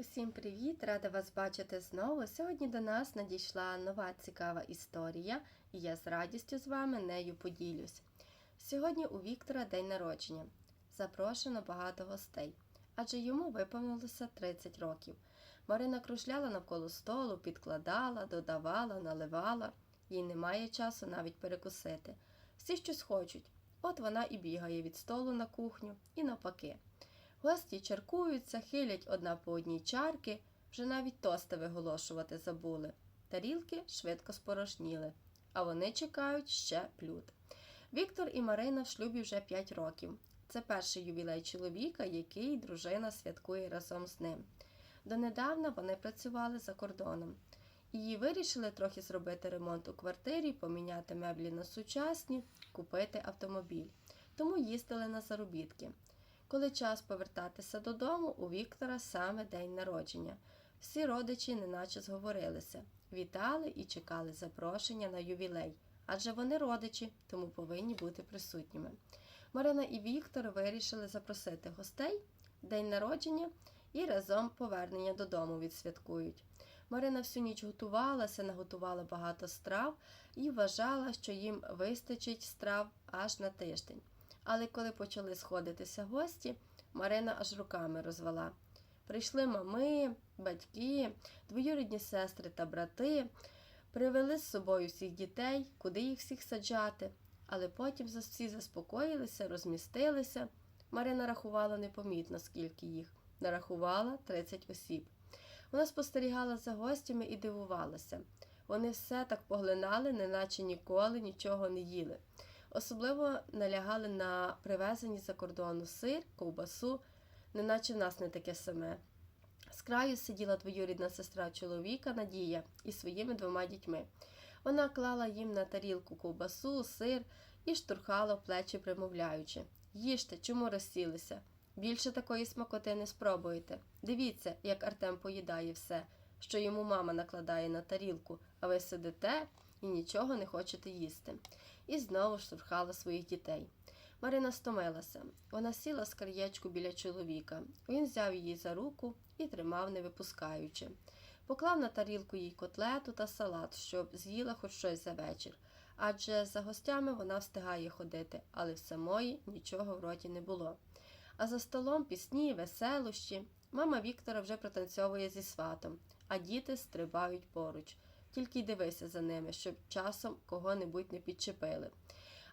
Усім привіт! Рада вас бачити знову. Сьогодні до нас надійшла нова цікава історія, і я з радістю з вами нею поділюсь. Сьогодні у Віктора день народження. Запрошено багато гостей, адже йому виповнилося 30 років. Марина кружляла навколо столу, підкладала, додавала, наливала. Їй немає часу навіть перекусити. Всі щось хочуть. От вона і бігає від столу на кухню, і навпаки. Гості чаркуються, хилять одна по одній чарки, вже навіть тости виголошувати забули. Тарілки швидко спорожніли, а вони чекають ще плют. Віктор і Марина в шлюбі вже 5 років. Це перший ювілей чоловіка, який дружина святкує разом з ним. Донедавна вони працювали за кордоном. І вирішили трохи зробити ремонт у квартирі, поміняти меблі на сучасні, купити автомобіль. Тому їздили на заробітки. Коли час повертатися додому, у Віктора саме день народження. Всі родичі неначе зговорилися, вітали і чекали запрошення на ювілей, адже вони родичі, тому повинні бути присутніми. Марина і Віктор вирішили запросити гостей день народження і разом повернення додому відсвяткують. Марина всю ніч готувалася, наготувала багато страв і вважала, що їм вистачить страв аж на тиждень. Але коли почали сходитися гості, Марина аж руками розвела. Прийшли мами, батьки, двоюрідні сестри та брати, привели з собою всіх дітей, куди їх всіх саджати. Але потім всі заспокоїлися, розмістилися. Марина рахувала непомітно, скільки їх. Нарахувала 30 осіб. Вона спостерігала за гостями і дивувалася. Вони все так поглинали, неначе ніколи нічого не їли. Особливо налягали на привезені за кордону сир, ковбасу, неначе в нас не таке саме. З краю сиділа двоюрідна сестра чоловіка Надія із своїми двома дітьми. Вона клала їм на тарілку ковбасу, сир і штурхала плечі, примовляючи Їжте, чому розсілися? Більше такої смакоти не спробуєте. Дивіться, як Артем поїдає все, що йому мама накладає на тарілку, а ви сидите і нічого не хочете їсти. І знову штурхала своїх дітей. Марина стомилася. Вона сіла з краєчку біля чоловіка. Він взяв її за руку і тримав, не випускаючи. Поклав на тарілку їй котлету та салат, щоб з'їла хоч щось за вечір. Адже за гостями вона встигає ходити, але в самої нічого в роті не було. А за столом пісні, веселощі. Мама Віктора вже протанцьовує зі сватом, а діти стрибають поруч. Тільки й дивися за ними, щоб часом кого-небудь не підчепили.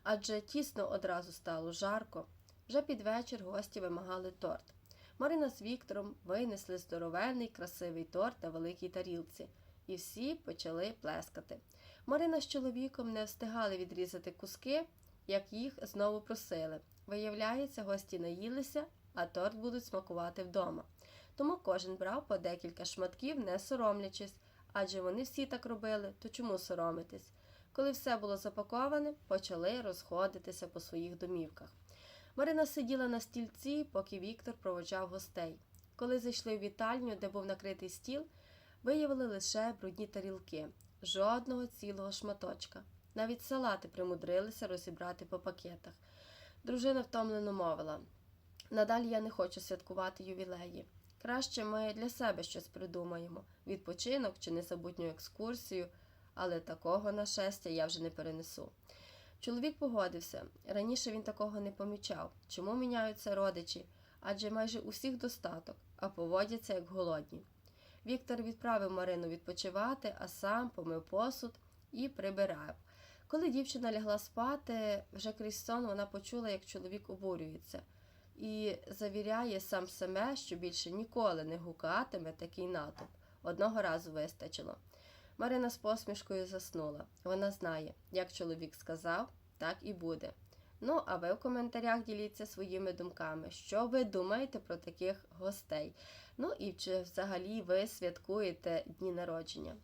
Адже тісно одразу стало жарко. Вже під вечір гості вимагали торт. Марина з Віктором винесли здоровенний, красивий торт на великій тарілці, і всі почали плескати. Марина з чоловіком не встигали відрізати куски, як їх знову просили. Виявляється, гості наїлися, а торт будуть смакувати вдома. Тому кожен брав по декілька шматків, не соромлячись, адже вони всі так робили, то чому соромитись? Коли все було запаковане, почали розходитися по своїх домівках. Марина сиділа на стільці, поки Віктор проводжав гостей. Коли зайшли в вітальню, де був накритий стіл, виявили лише брудні тарілки, жодного цілого шматочка. Навіть салати примудрилися розібрати по пакетах. Дружина втомлено мовила надалі я не хочу святкувати ювілеї. Краще ми для себе щось придумаємо відпочинок чи незабутню екскурсію, але такого нашестя я вже не перенесу. Чоловік погодився. Раніше він такого не помічав. Чому міняються родичі? Адже майже усіх достаток, а поводяться як голодні. Віктор відправив Марину відпочивати, а сам помив посуд і прибирав. Коли дівчина лягла спати, вже крізь сон вона почула, як чоловік обурюється, і завіряє сам себе, що більше ніколи не гукатиме такий натовп. Одного разу вистачило. Марина з посмішкою заснула. Вона знає, як чоловік сказав, так і буде. Ну, а ви в коментарях діліться своїми думками, що ви думаєте про таких гостей. Ну і чи взагалі ви святкуєте дні народження.